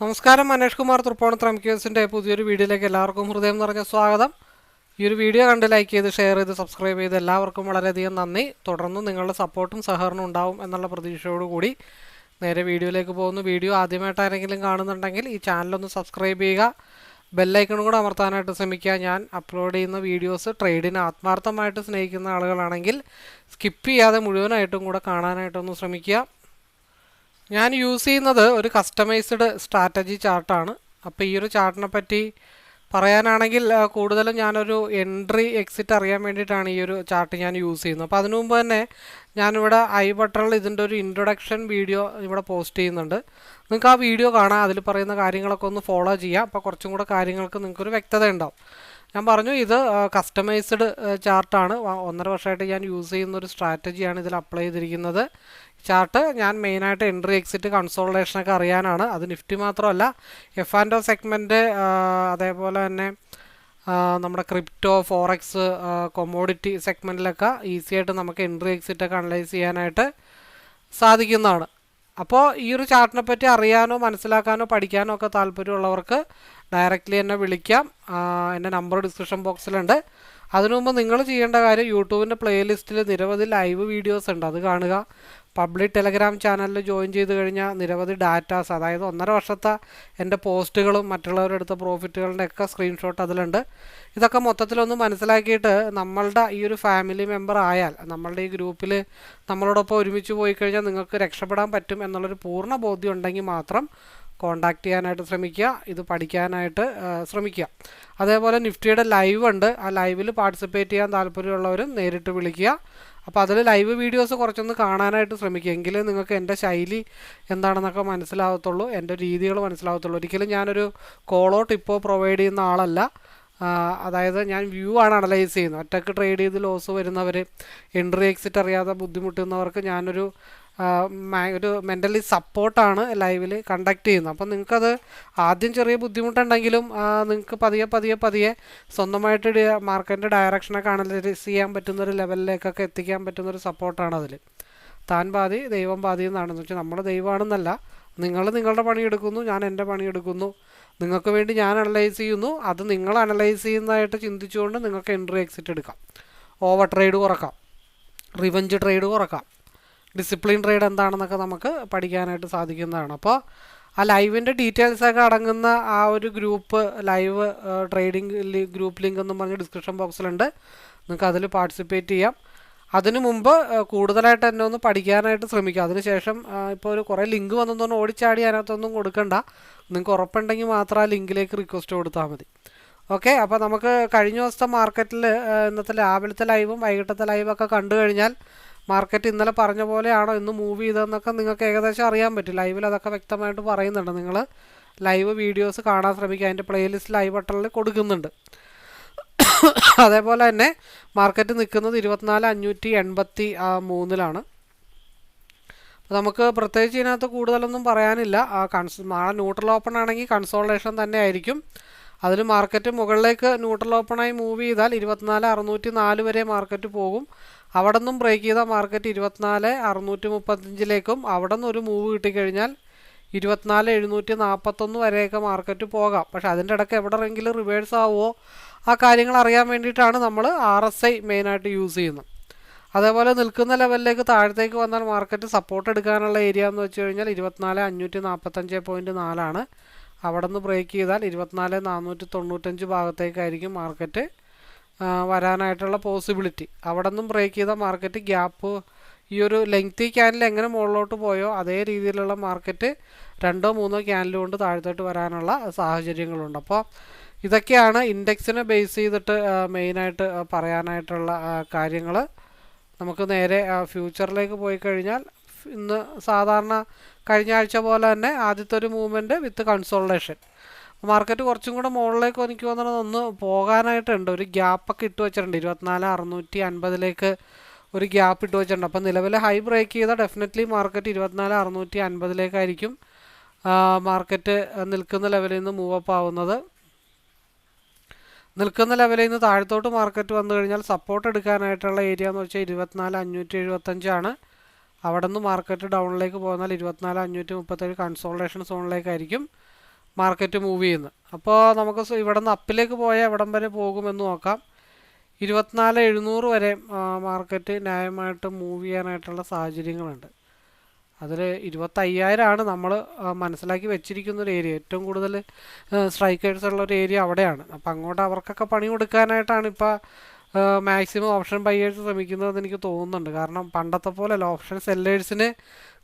നമസ്കാരം മനേഷ് കുമാർ തൃപ്പോണത്ര എം ക്യൂസിന്റെ പുതിയൊരു വീഡിയോയിലേക്ക് എല്ലാവർക്കും ഹൃദയം നിറഞ്ഞ സ്വാഗതം. ഈ ഒരു വീഡിയോ കണ്ട് ലൈക്ക് ചെയ്ത് ഷെയർ ചെയ്ത് സബ്സ്ക്രൈബ് ചെയ്ത് എല്ലാവർക്കും വളരെയധികം നന്ദി. തുടർന്ന് നിങ്ങളുടെ സപ്പോർട്ടും സഹകരണവും ഉണ്ടാവും എന്നുള്ള പ്രതീക്ഷയോടുകൂടി നേരെ വീഡിയോയിലേക്ക് പോകുന്നു. വീഡിയോ ആദ്യമായിട്ട് ആരെങ്കിലും കാണുന്നുണ്ടെങ്കിൽ ഈ ചാനലൊന്ന് സബ്സ്ക്രൈബ് ചെയ്യുക. ബെല്ലൈക്കണും കൂടെ അമർത്താനായിട്ട് ശ്രമിക്കുക. ഞാൻ അപ്ലോഡ് ചെയ്യുന്ന വീഡിയോസ് ട്രേഡിനെ ആത്മാർത്ഥമായിട്ട് സ്നേഹിക്കുന്ന ആളുകളാണെങ്കിൽ സ്കിപ്പ് ചെയ്യാതെ മുഴുവനായിട്ടും കൂടെ കാണാനായിട്ടൊന്ന് ശ്രമിക്കുക. ഞാൻ യൂസ് ചെയ്യുന്നത് ഒരു കസ്റ്റമൈസ്ഡ് സ്ട്രാറ്റജി ചാർട്ടാണ് അപ്പോൾ ഈ ഒരു ചാർട്ടിനെ പറ്റി പറയാനാണെങ്കിൽ കൂടുതലും ഞാനൊരു എൻട്രി എക്സിറ്റ് അറിയാൻ വേണ്ടിയിട്ടാണ് ഈ ഒരു ചാർട്ട് ഞാൻ യൂസ് ചെയ്യുന്നത്. അപ്പോൾ അതിനു മുമ്പ് തന്നെ ഞാനിവിടെ ഐ ബട്ടണിൽ ഇതിന്റെ ഒരു ഇൻട്രൊഡക്ഷൻ വീഡിയോ ഇവിടെ പോസ്റ്റ് ചെയ്യുന്നുണ്ട്. നിങ്ങൾക്ക് ആ വീഡിയോ കാണാം. അതിൽ പറയുന്ന കാര്യങ്ങളൊക്കെ ഒന്ന് ഫോളോ ചെയ്യാം. അപ്പോൾ കുറച്ചും കൂടെ കാര്യങ്ങൾക്ക് നിങ്ങൾക്കൊരു വ്യക്തത ഉണ്ടാവും. ഞാൻ പറഞ്ഞു ഇത് കസ്റ്റമൈസ്ഡ് ചാർട്ടാണ്. ഒന്നര വർഷമായിട്ട് ഞാൻ യൂസ് ചെയ്യുന്ന ഒരു സ്ട്രാറ്റജിയാണ് ഇതിൽ അപ്ലൈ ചെയ്തിരിക്കുന്നത്. ചാർട്ട് ഞാൻ മെയിനായിട്ട് എൻട്രി എക്സിറ്റ് കൺസോൾട്ടേഷനൊക്കെ അറിയാനാണ്. അത് നിഫ്റ്റി മാത്രമല്ല എഫ് ആൻഡ് ഒ സെഗ്മെന്റ് അതേപോലെ തന്നെ നമ്മുടെ ക്രിപ്റ്റോ ഫോറക്സ് കൊമോഡിറ്റി സെഗ്മെന്റിലൊക്കെ ഈസി ആയിട്ട് നമുക്ക് എൻട്രി എക്സിറ്റൊക്കെ അനലൈസ് ചെയ്യാനായിട്ട് സാധിക്കുന്നതാണ്. അപ്പോൾ ഈ ഒരു ചാർട്ടിനെ പറ്റി അറിയാനോ മനസ്സിലാക്കാനോ പഠിക്കാനോ ഒക്കെ താല്പര്യമുള്ളവർക്ക് ഡയറക്റ്റ്ലി എന്നെ വിളിക്കാം. എന്റെ നമ്പർ ഡിസ്ക്രിപ്ഷൻ ബോക്സിലുണ്ട് അതിനു മുമ്പ് നിങ്ങൾ ചെയ്യേണ്ട കാര്യം യൂട്യൂബിന്റെ പ്ലേലിസ്റ്റിൽ നിരവധി ലൈവ് വീഡിയോസ് ഉണ്ട്. അത് കാണുക. പബ്ലിക് ടെലഗ്രാം ചാനലിൽ ജോയിൻ ചെയ്ത് കഴിഞ്ഞാൽ നിരവധി ഡാറ്റാസ് അതായത് ഒന്നര വർഷത്തെ എന്റെ പോസ്റ്റുകളും മറ്റുള്ളവരുടെ അടുത്ത പ്രോഫിറ്റുകളുടെ ഒക്കെ സ്ക്രീൻഷോട്ട് അതിലുണ്ട്. ഇതൊക്കെ മൊത്തത്തിലൊന്ന് മനസ്സിലാക്കിയിട്ട് നമ്മളുടെ ഈ ഒരു ഫാമിലി മെമ്പർ ആയാൽ നമ്മളുടെ ഈ ഗ്രൂപ്പിൽ നമ്മളോടൊപ്പം ഒരുമിച്ച് പോയി കഴിഞ്ഞാൽ നിങ്ങൾക്ക് രക്ഷപ്പെടാൻ പറ്റും എന്നുള്ളൊരു പൂർണ ബോധ്യം ഉണ്ടെങ്കിൽ മാത്രം കോണ്ടാക്ട് ചെയ്യാനായിട്ട് ശ്രമിക്കുക ഇത് പഠിക്കാനായിട്ട് ശ്രമിക്കുക. അതേപോലെ നിഫ്റ്റിയുടെ ലൈവ് ഉണ്ട്. ആ ലൈവിൽ പാർട്ടിസിപ്പേറ്റ് ചെയ്യാൻ താല്പര്യമുള്ളവരും നേരിട്ട് വിളിക്കുക. അപ്പോൾ അതിൽ ലൈവ് വീഡിയോസ് കുറച്ചൊന്ന് കാണാനായിട്ട് ശ്രമിക്കുക എങ്കിലേ നിങ്ങൾക്ക് എന്റെ ശൈലി എന്താണെന്നൊക്കെ മനസ്സിലാവത്തുള്ളൂ എന്റെ രീതികൾ മനസ്സിലാവത്തുള്ളൂ. ഒരിക്കലും ഞാനൊരു കോളോ ടിപ്പോ പ്രൊവൈഡ് ചെയ്യുന്ന ആളല്ല. അതായത് ഞാൻ വ്യൂ ആണ് അനലൈസ് ചെയ്യുന്നത്. ഒറ്റയ്ക്ക് ട്രേഡ് ചെയ്ത് ലോസ് വരുന്നവർ എൻട്രി എക്സിറ്റ് അറിയാതെ ബുദ്ധിമുട്ടുന്നവർക്ക് ഞാനൊരു ഒരു മെന്റലി സപ്പോർട്ടാണ് ലൈവിൽ കണ്ടക്ട് ചെയ്യുന്നത്. അപ്പം നിങ്ങൾക്കത് ആദ്യം ചെറിയ ബുദ്ധിമുട്ടുണ്ടെങ്കിലും നിങ്ങൾക്ക് പതിയെ പതിയെ പതിയെ സ്വന്തമായിട്ട് മാർക്കറ്റിന്റെ ഡയറക്ഷനൊക്കെ അനലൈസ് ചെയ്യാൻ പറ്റുന്ന ഒരു ലെവലിലേക്കൊക്കെ എത്തിക്കാൻ പറ്റുന്ന ഒരു സപ്പോർട്ടാണ് അതിൽ താൻ പാതി ദൈവം പാതി എന്നാണെന്ന് വെച്ചാൽ നമ്മൾ ദൈവമാണെന്നല്ല. നിങ്ങൾ നിങ്ങളുടെ പണിയെടുക്കുന്നു ഞാൻ എന്റെ പണിയെടുക്കുന്നു നിങ്ങൾക്ക് വേണ്ടി ഞാൻ അനലൈസ് ചെയ്യുന്നു. അത് നിങ്ങൾ അനലൈസ് ചെയ്യുന്നതായിട്ട് ചിന്തിച്ചുകൊണ്ട് നിങ്ങൾക്ക് എൻട്രി എക്സിറ്റ് എടുക്കാം. ഓവർ ട്രേഡ് കുറക്കാം. റിവഞ്ച് ട്രേഡ് കുറക്കാം. ഡിസിപ്ലിൻ ട്രേഡ് എന്താണെന്നൊക്കെ നമുക്ക് പഠിക്കാനായിട്ട് സാധിക്കുന്നതാണ്. അപ്പോൾ ആ ലൈവിന്റെ ഡീറ്റെയിൽസൊക്കെ അടങ്ങുന്ന ആ ഒരു group live trading group link എന്നും പറഞ്ഞ് ഡിസ്ക്രിപ്ഷൻ ബോക്സിലുണ്ട് നിങ്ങൾക്ക് അതിൽ പാർട്ടിസിപ്പേറ്റ് ചെയ്യാം. അതിനു മുമ്പ് കൂടുതലായിട്ട് എന്നെ ഒന്ന് പഠിക്കാനായിട്ട് ശ്രമിക്കുക. അതിനുശേഷം ഇപ്പോൾ ഒരു കുറേ ലിങ്ക് വന്നതൊന്നും ഓടിച്ചാടി അതിനകത്തൊന്നും കൊടുക്കണ്ട. നിങ്ങൾക്ക് ഉറപ്പുണ്ടെങ്കിൽ മാത്രം ആ ലിങ്കിലേക്ക് റിക്വസ്റ്റ് കൊടുത്താൽ മതി. ഓക്കെ അപ്പോൾ നമുക്ക് കഴിഞ്ഞ ദിവസത്തെ മാർക്കറ്റിൽ ഇന്നത്തെ രാവിലത്തെ ലൈവും വൈകിട്ടത്തെ ലൈവൊക്കെ കണ്ടു കഴിഞ്ഞാൽ മാർക്കറ്റ് ഇന്നലെ പറഞ്ഞ പോലെയാണോ ഇന്ന് മൂവ് ചെയ്തതെന്നൊക്കെ നിങ്ങൾക്ക് ഏകദേശം അറിയാൻ പറ്റും. ലൈവിൽ അതൊക്കെ വ്യക്തമായിട്ട് പറയുന്നുണ്ട്. നിങ്ങൾ ലൈവ് വീഡിയോസ് കാണാൻ ശ്രമിക്കുക. അതിന്റെ പ്ലേലിസ്റ്റ് ലൈവ് ബട്ടണിൽ കൊടുക്കുന്നുണ്ട്. അതേപോലെ തന്നെ മാർക്കറ്റ് നിൽക്കുന്നത് ഇരുപത്തിനാല് അഞ്ഞൂറ്റി എൺപത്തി മൂന്നിലാണ്. നമുക്ക് പ്രത്യേകിച്ച് ഇതിനകത്ത് കൂടുതലൊന്നും പറയാനില്ല. കൺസ് നാളെ ന്യൂട്രൽ ഓപ്പൺ ആണെങ്കിൽ കൺസോൾട്ടേഷൻ തന്നെ ആയിരിക്കും. അതിൽ മാർക്കറ്റ് മുകളിലേക്ക് ന്യൂട്രൽ ഓപ്പണായി മൂവ് ചെയ്താൽ ഇരുപത്തിനാല് അറുന്നൂറ്റി നാല് വരെ മാർക്കറ്റ് പോകും. അവിടെ നിന്നും ബ്രേക്ക് ചെയ്ത മാർക്കറ്റ് ഇരുപത്തിനാല് അറുന്നൂറ്റി മുപ്പത്തഞ്ചിലേക്കും അവിടെ നിന്ന് ഒരു മൂവ് കിട്ടിക്കഴിഞ്ഞാൽ ഇരുപത്തിനാല് എഴുന്നൂറ്റി നാൽപ്പത്തൊന്ന് വരെയൊക്കെ മാർക്കറ്റ് പോകാം. പക്ഷേ അതിന്റെ ഇടയ്ക്ക് എവിടെയെങ്കിലും റിവേഴ്സ് ആവുമോ? ആ കാര്യങ്ങൾ അറിയാൻ വേണ്ടിയിട്ടാണ് നമ്മൾ ആർ എസ് ഐ മെയിനായിട്ട് യൂസ് ചെയ്യുന്നത്. അതേപോലെ നിൽക്കുന്ന ലെവലിലേക്ക് താഴത്തേക്ക് വന്നാൽ മാർക്കറ്റ് സപ്പോർട്ട് എടുക്കാനുള്ള ഏരിയ എന്ന് വെച്ച് കഴിഞ്ഞാൽ ഇരുപത്തിനാല് അഞ്ഞൂറ്റി നാൽപ്പത്തഞ്ച് പോയിന്റ് നാലാണ് അവിടെ നിന്ന് ബ്രേക്ക് ചെയ്താൽ ഇരുപത്തിനാല് നാനൂറ്റി തൊണ്ണൂറ്റഞ്ച് ഭാഗത്തേക്കായിരിക്കും മാർക്കറ്റ് വരാനായിട്ടുള്ള പോസിബിലിറ്റി അവിടെ നിന്നും ബ്രേക്ക് ചെയ്ത മാർക്കറ്റ് ഗ്യാപ്പ് ഈ ഒരു ലെങ്തി ക്യാനിൽ എങ്ങനെ മുകളിലോട്ട് പോയോ അതേ രീതിയിലുള്ള മാർക്കറ്റ് രണ്ടോ മൂന്നോ ക്യാനിൽ കൊണ്ട് താഴത്തോട്ട് വരാനുള്ള സാഹചര്യങ്ങളുണ്ട്. അപ്പോൾ ഇതൊക്കെയാണ് ഇൻഡെക്സിനെ ബേസ് ചെയ്തിട്ട് മെയിനായിട്ട് പറയാനായിട്ടുള്ള കാര്യങ്ങൾ നമുക്ക് നേരെ ഫ്യൂച്ചറിലേക്ക് പോയി കഴിഞ്ഞാൽ ഇന്ന് സാധാരണ കഴിഞ്ഞ ആഴ്ച പോലെ തന്നെ ആദ്യത്തെ ഒരു മൂവ്മെന്റ് വിത്ത് കൺസോൾട്ടേഷൻ മാർക്കറ്റ് കുറച്ചും കൂടെ മുകളിലേക്ക് എനിക്ക് തോന്നുന്നത് ഒന്ന് പോകാനായിട്ടുണ്ട്. ഒരു ഗ്യാപ്പൊക്കെ ഇട്ട് വെച്ചിട്ടുണ്ട്. ഇരുപത്തിനാല് അറുന്നൂറ്റി അൻപതിലേക്ക് ഒരു ഗ്യാപ്പ് ഇട്ട് വെച്ചിട്ടുണ്ട്. അപ്പോൾ നിലവിൽ ഹൈ ബ്രേക്ക് ചെയ്താൽ ഡെഫിനറ്റ്ലി മാർക്കറ്റ് ഇരുപത്തിനാല് അറുന്നൂറ്റി അൻപതിലേക്കായിരിക്കും മാർക്കറ്റ് നിൽക്കുന്ന ലെവലിൽ നിന്ന് മൂവ് അപ്പ് ആവുന്നത്. നിൽക്കുന്ന ലെവലിൽ നിന്ന് താഴത്തോട്ട് മാർക്കറ്റ് വന്നു കഴിഞ്ഞാൽ സപ്പോർട്ട് എടുക്കാനായിട്ടുള്ള ഏരിയ എന്ന് വെച്ചാൽ ഇരുപത്തിനാല് അഞ്ഞൂറ്റി എഴുപത്തഞ്ചാണ് അവിടെ നിന്ന് മാർക്കറ്റ് ഡൗണിലേക്ക് പോന്നാൽ ഇരുപത്തിനാല് അഞ്ഞൂറ്റി മുപ്പത്തേഴ് കൺസോൾട്ടേഷൻ സോണിലേക്കായിരിക്കും മാർക്കറ്റ് മൂവ് ചെയ്യുന്നത് അപ്പോൾ നമുക്ക് ഇവിടെ നിന്ന് അപ്പിലേക്ക് പോയാൽ എവിടം വരെ പോകുമെന്ന് നോക്കാം. ഇരുപത്തിനാല് എഴുന്നൂറ് വരെ മാർക്കറ്റ് ന്യായമായിട്ട് മൂവ് ചെയ്യാനായിട്ടുള്ള സാഹചര്യങ്ങളുണ്ട്. അതിൽ ഇരുപത്തയ്യായിരമാണ് നമ്മൾ മനസ്സിലാക്കി വെച്ചിരിക്കുന്ന ഒരു ഏരിയ ഏറ്റവും കൂടുതൽ സ്ട്രൈക്കേഴ്സ് ഉള്ള ഒരു ഏരിയ അവിടെയാണ്. അപ്പോൾ അങ്ങോട്ട് അവർക്കൊക്കെ പണി കൊടുക്കാനായിട്ടാണ് ഇപ്പോൾ മാക്സിമം ഓപ്ഷൻ ബയ്യേഴ്സ് ശ്രമിക്കുന്നതെന്ന് എനിക്ക് തോന്നുന്നുണ്ട്. കാരണം പണ്ടത്തെ പോലെയല്ല ഓപ്ഷൻ സെല്ലേഴ്സിന്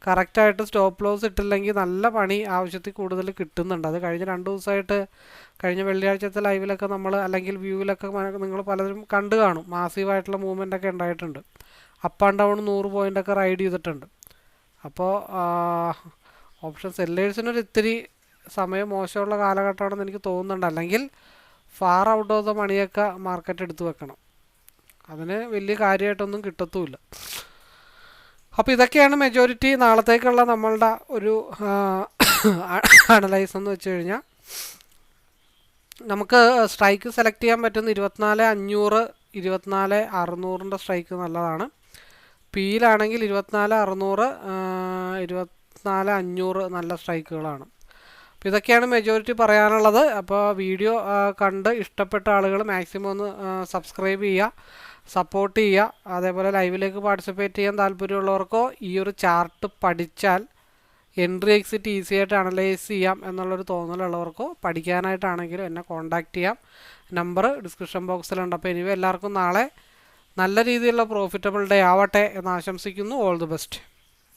കറക്റ്റായിട്ട് സ്റ്റോപ്പ് ലോസ് ഇട്ടില്ലെങ്കിൽ നല്ല പണി ആവശ്യത്തിൽ കൂടുതൽ കിട്ടുന്നുണ്ട്. അത് കഴിഞ്ഞ രണ്ട് ദിവസമായിട്ട് കഴിഞ്ഞ വെള്ളിയാഴ്ചത്തെ ലൈവിലൊക്കെ നമ്മൾ അല്ലെങ്കിൽ വ്യൂവിലൊക്കെ നിങ്ങൾ പലരും കണ്ടു കാണും. മാസീവായിട്ടുള്ള മൂവ്മെന്റ് ഒക്കെ ഉണ്ടായിട്ടുണ്ട്. അപ്പ് ആൻഡ് ഡൗൺ നൂറ് പോയിന്റ് ഒക്കെ റൈഡ് ചെയ്തിട്ടുണ്ട്. അപ്പോൾ ഓപ്ഷൻ സെല്ലേഴ്സിനൊരു ഇത്തിരി സമയം മോശമുള്ള കാലഘട്ടമാണെന്ന് എനിക്ക് തോന്നുന്നുണ്ട്. അല്ലെങ്കിൽ ഫാർ ഔട്ട് ഓഫ് ദ മണിയൊക്കെ മാർക്കറ്റ് എടുത്തു വെക്കണം. അതിന് വലിയ കാര്യമായിട്ടൊന്നും കിട്ടത്തുമില്ല. അപ്പോൾ ഇതൊക്കെയാണ് മെജോറിറ്റി നാളത്തേക്കുള്ള നമ്മളുടെ ഒരു അനലൈസ് എന്ന് വെച്ച് കഴിഞ്ഞാൽ നമുക്ക് സ്ട്രൈക്ക് സെലക്ട് ചെയ്യാൻ പറ്റുന്ന ഇരുപത്തിനാല് അഞ്ഞൂറ് ഇരുപത്തിനാല് അറുന്നൂറിന്റെ സ്ട്രൈക്ക് നല്ലതാണ്. പിയിലാണെങ്കിൽ ഇരുപത്തിനാല് അറുന്നൂറ് ഇരുപത്തിനാല് അഞ്ഞൂറ് നല്ല സ്ട്രൈക്കുകളാണ് അപ്പോൾ ഇതൊക്കെയാണ് മെജോറിറ്റി പറയാനുള്ളത്. അപ്പോൾ വീഡിയോ കണ്ട് ഇഷ്ടപ്പെട്ട ആളുകൾ മാക്സിമം ഒന്ന് സബ്സ്ക്രൈബ് ചെയ്യുക. സപ്പോർട്ട് ചെയ്യുക. അതേപോലെ ലൈവിലേക്ക് പാർട്ടിസിപ്പേറ്റ് ചെയ്യാൻ താല്പര്യമുള്ളവർക്കോ ഈ ഒരു ചാർട്ട് പഠിച്ചാൽ എൻട്രി എക്സിറ്റ് ഈസി ആയിട്ട് അനലൈസ് ചെയ്യാം എന്നുള്ളൊരു തോന്നലുള്ളവർക്കോ പഠിക്കാനായിട്ടാണെങ്കിലും എന്നെ കോൺടാക്റ്റ് ചെയ്യാം. നമ്പർ ഡിസ്ക്രിപ്ഷൻ ബോക്സിലുണ്ട് അപ്പോൾ ഇനി എല്ലാവർക്കും നാളെ നല്ല രീതിയിലുള്ള പ്രോഫിറ്റബിൾ ഡേ ആവട്ടെ എന്ന് ആശംസിക്കുന്നു. All the best